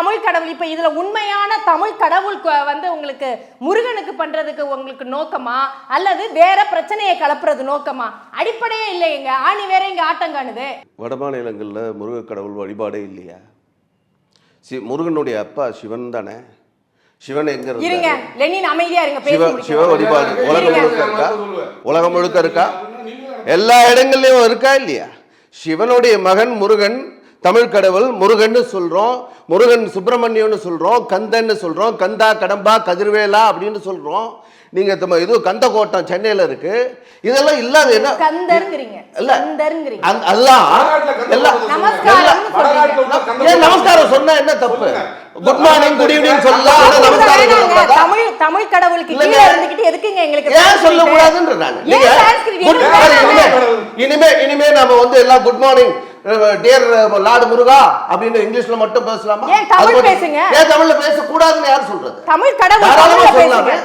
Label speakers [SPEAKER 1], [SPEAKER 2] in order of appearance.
[SPEAKER 1] தமிழ் கடவுள். இப்ப இதுல உண்மையான தமிழ் கடவுள் வந்து உங்களுக்கு முருகனுக்கு பண்றதுக்கு உங்களுக்கு நோக்கமா? அல்லது வேற பிரச்சனையை கலப்புறது நோக்கமா? அடிப்படையே இல்லைங்க. ஆணி வேற இங்க ஆட்டம் காணுது.
[SPEAKER 2] வட மாநிலங்களில் முருக கடவுள் வழிபாடே இல்லையா? சி முருகனுடைய அப்பா சிவன் தானே? சிவன் எங்க
[SPEAKER 1] இருங்க. லெனின் அமைதியா இருங்க. பேச
[SPEAKER 2] சிவ சிவ வழிபாடு. உலகம். முழுக்க இருக்கா? உலகம் முழுக்க இருக்கா? எல்லா இடங்கள்லயும் இருக்கா இல்லையா? சிவனுடைய மகன் முருகன் தமிழ் கடவுள் முருகன்னு சொல்றோம் முருகன் சுப்பிரமணியம்னு சொல்றோம் கந்தன்னு சொல்றோம் கந்தா கடம்பா கதிர்வேலா அப்படின்னு சொல்றோம். நீங்க இது கந்தக்கோட்டம் சென்னையில இருக்கு. இதெல்லாம் இல்லாத என்ன?
[SPEAKER 1] கந்தருங்கிறீங்க.
[SPEAKER 2] இல்ல.
[SPEAKER 1] கந்தருங்கிறீங்க.
[SPEAKER 2] எல்லாம்
[SPEAKER 3] கந்த
[SPEAKER 2] எல்லாம்
[SPEAKER 3] கோட்டம் கந்த
[SPEAKER 2] நமஸ்காரம் சொன்னா என்ன தப்பு? குட் மார்னிங் குட் ஈவினிங் சொல்லலாம் நமஸ்காரம்?
[SPEAKER 1] தமிழ் தமிழ் கடவுளுக்கு. கீழே இருந்துகிட்டு எதுக்குங்க எங்களுக்கு
[SPEAKER 2] ஏன் நான். இனிமே
[SPEAKER 1] வேணாங்க?
[SPEAKER 2] இனிமே இனிமே நாம வந்து எல்லாம் good morning dear lord Muruga அப்படின்னு இங்கிலீஷ்ல மட்டும் பேசலாமா
[SPEAKER 1] ஏன் தமிழ் பேசுங்க.
[SPEAKER 2] ஏன் தமிழ்ல பேச கூடாதுன்னு யார் சொல்றது
[SPEAKER 1] தமிழ் கடவுள்
[SPEAKER 2] தாராளமா.
[SPEAKER 1] பேசுங்க